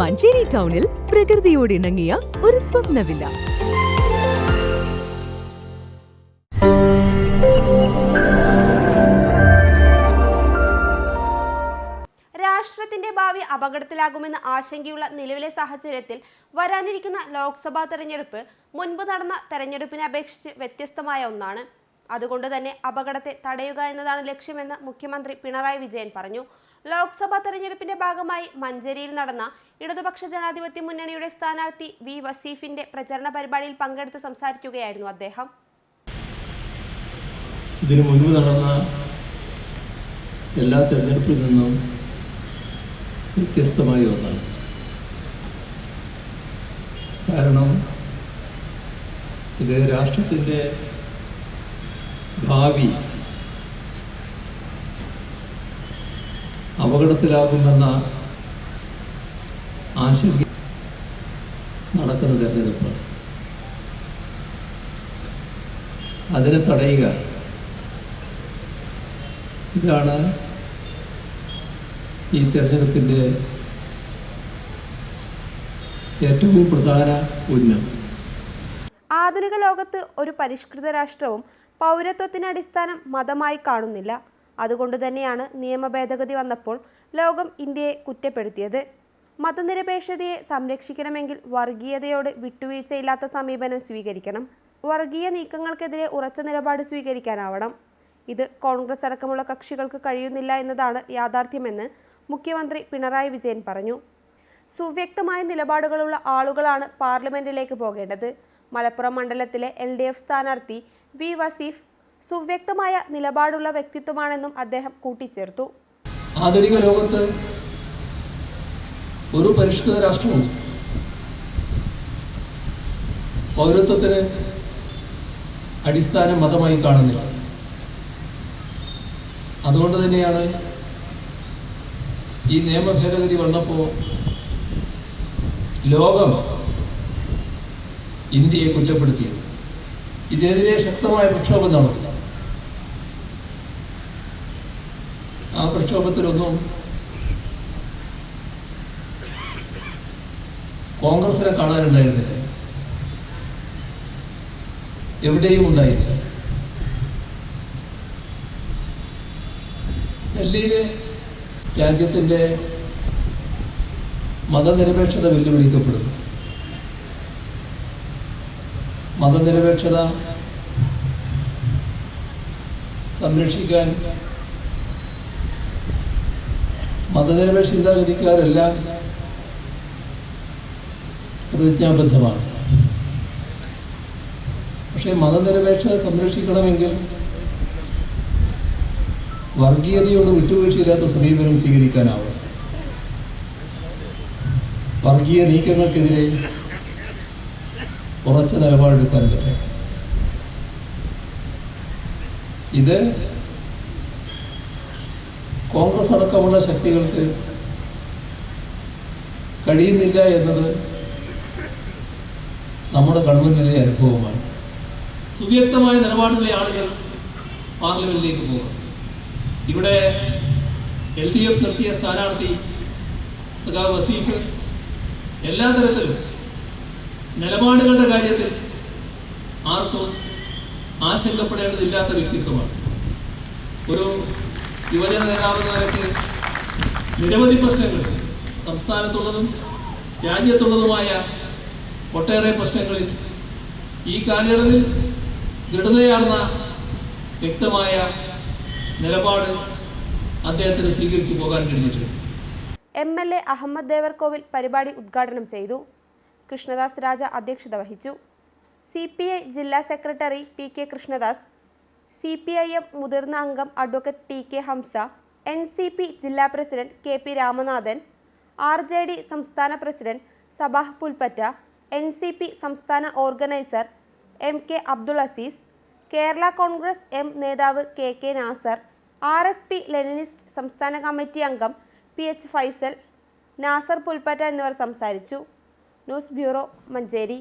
മഞ്ചേരി ടൗണിൽ പ്രകൃതിയോട് ഇണങ്ങിയ ഒരു സ്വപ്ന വില്ല രാഷ്ട്രത്തിന്റെ ഭാവി അപകടത്തിലാകുമെന്ന് ആശങ്കയുള്ള നിലവിലെ സാഹചര്യത്തിൽ വരാനിരിക്കുന്ന ലോക്സഭാ തെരഞ്ഞെടുപ്പ് മുൻപ് നടന്ന തെരഞ്ഞെടുപ്പിനെ അപേക്ഷിച്ച് വ്യത്യസ്തമായ ഒന്നാണ്. അതുകൊണ്ട് തന്നെ അപകടത്തെ തടയുക എന്നതാണ് ലക്ഷ്യമെന്ന് മുഖ്യമന്ത്രി പിണറായി വിജയൻ പറഞ്ഞു. ലോക്സഭാ തെരഞ്ഞെടുപ്പിന്റെ ഭാഗമായി മഞ്ചേരിയിൽ നടന്ന ഇടതുപക്ഷ ജനാധിപത്യ മുന്നണിയുടെ സ്ഥാനാർത്ഥി വി. വസീഫിന്റെ പ്രചരണ പരിപാടിയിൽ പങ്കെടുത്ത് സംസാരിക്കുകയായിരുന്നു അദ്ദേഹം. ഇതിനു മുൻപ് നടന്ന എല്ലാ തെരഞ്ഞെടുപ്പിൽ നിന്നും വ്യത്യസ്തമായ ഒന്നാണ്. കാരണം ഇത് രാഷ്ട്രത്തിന്റെ ഭാവി അപകടത്തിലാകുമെന്ന ആശങ്ക നടക്കുന്ന തിരഞ്ഞെടുപ്പ് അതിനെ തടയുക. ഇതാണ് ഈ തെരഞ്ഞെടുപ്പിന്റെ ഏറ്റവും പ്രധാന ഉന്നം. ആധുനിക ലോകത്ത് ഒരു പരിഷ്കൃത രാഷ്ട്രവും പൗരത്വത്തിന് അടിസ്ഥാനം മതമായി കാണുന്നില്ല. അതുകൊണ്ട് തന്നെയാണ് നിയമ ഭേദഗതി വന്നപ്പോൾ ലോകം ഇന്ത്യയെ കുറ്റപ്പെടുത്തിയത്. മതനിരപേക്ഷതയെ സംരക്ഷിക്കണമെങ്കിൽ വർഗീയതയോട് വിട്ടുവീഴ്ചയില്ലാത്ത സമീപനം സ്വീകരിക്കണം. വർഗീയ നീക്കങ്ങൾക്കെതിരെ ഉറച്ച നിലപാട് സ്വീകരിക്കാനാവണം. ഇത് കോൺഗ്രസ് അടക്കമുള്ള കക്ഷികൾക്ക് കഴിയുന്നില്ല എന്നതാണ് യാഥാർത്ഥ്യമെന്ന് മുഖ്യമന്ത്രി പിണറായി വിജയൻ പറഞ്ഞു. സുവ്യക്തമായ നിലപാടുകളുള്ള ആളുകളാണ് പാർലമെന്റിലേക്ക് പോകേണ്ടത്. മലപ്പുറം മണ്ഡലത്തിലെ എൽ ഡി എഫ് സ്ഥാനാർത്ഥി വി വസീഫ് സുവ്യക്തമായ നിലപാടുള്ള വ്യക്തിത്വമാണെന്നും അദ്ദേഹം കൂട്ടിച്ചേർത്തു. ആധുനിക ലോകത്ത് ഒരു പരിഷ്കൃത രാഷ്ട്രവും പൗരത്വത്തിന് അടിസ്ഥാന മതമായി കാണുന്നില്ല. അതുകൊണ്ട് തന്നെയാണ് ഈ നിയമ ഭേദഗതി വന്നപ്പോൾ ലോകം ഇന്ത്യയെ കുറ്റപ്പെടുത്തിയത്. ഇതിനെതിരെ ശക്തമായ പ്രക്ഷോഭം നടന്നു. ആ പ്രക്ഷോഭത്തിലൊന്നും കോൺഗ്രസിനെ കാണാനുണ്ടായിരുന്നില്ല. എവിടെയും ഉണ്ടായില്ല. ഡൽഹിയിലെ രാജ്യത്തിന്റെ മതനിരപേക്ഷത വെല്ലുവിളിക്കപ്പെടുന്നു. മതനിരപേക്ഷത സംരക്ഷിക്കാൻ മതനിരപേക്ഷ ചിന്താഗതിക്കാരെല്ലാം പ്രതിജ്ഞാബദ്ധമാണ്. പക്ഷേ മതനിരപേക്ഷത സംരക്ഷിക്കണമെങ്കിൽ വർഗീയതയോട് വിട്ടുവീഴ്ചയില്ലാത്ത സമീപനം സ്വീകരിക്കാനാവും. വർഗീയ നീക്കങ്ങൾക്കെതിരെ ഉറച്ച നിലപാടെടുക്കാൻ പറ്റും. ഇത് കോൺഗ്രസ് അടക്കമുള്ള ശക്തികൾക്ക് കഴിയുന്നില്ല എന്നത് നമ്മുടെ ഗവൺമെന്റിലെ അനുഭവമാണ്. സുവ്യക്തമായ നിലപാടുള്ള ആളുകൾ പാർലമെന്റിലേക്ക് പോകും. ഇവിടെ എൽ ഡി എഫ് നിർത്തിയ സ്ഥാനാർത്ഥി സഖാവ് വസീഫ് എല്ലാ തരത്തിലും നിലപാടുകളുടെ കാര്യത്തിൽ ആർക്കും ആശങ്കപ്പെടേണ്ടതില്ലാത്ത വ്യക്തിത്വമാണ്. ഒരു യുവജന നേതാവെന്ന നിരവധി പ്രശ്നങ്ങൾ സംസ്ഥാനത്തുള്ളതും രാജ്യത്തുള്ളതുമായ ഒട്ടേറെ പ്രശ്നങ്ങളിൽ ഈ കാലയളവിൽ ദൃഢതയാർന്ന വ്യക്തമായ നിലപാട് അദ്ദേഹത്തിന് സ്വീകരിച്ചു പോകാൻ കഴിഞ്ഞിട്ടുണ്ട്. M L A Ahammad Devarkovil പരിപാടി ഉദ്ഘാടനം ചെയ്തു. കൃഷ്ണദാസ് രാജ അധ്യക്ഷത വഹിച്ചു. സി ജില്ലാ secretary P K Krishnadas C P I M മുതിർന്ന അംഗം advocate T K Hamza N C P ജില്ലാ president K P Ramanathan R J D സംസ്ഥാന president Sabah Pulpatta N C P സംസ്ഥാന organiser M K Abdul Aziz Kerala Congress M നേതാവ് K K Nasar R S P Leninist സംസ്ഥാന committee അംഗം P H Faisal Nasar Pulpatta എന്നിവർ സംസാരിച്ചു. News bureau Manjeri.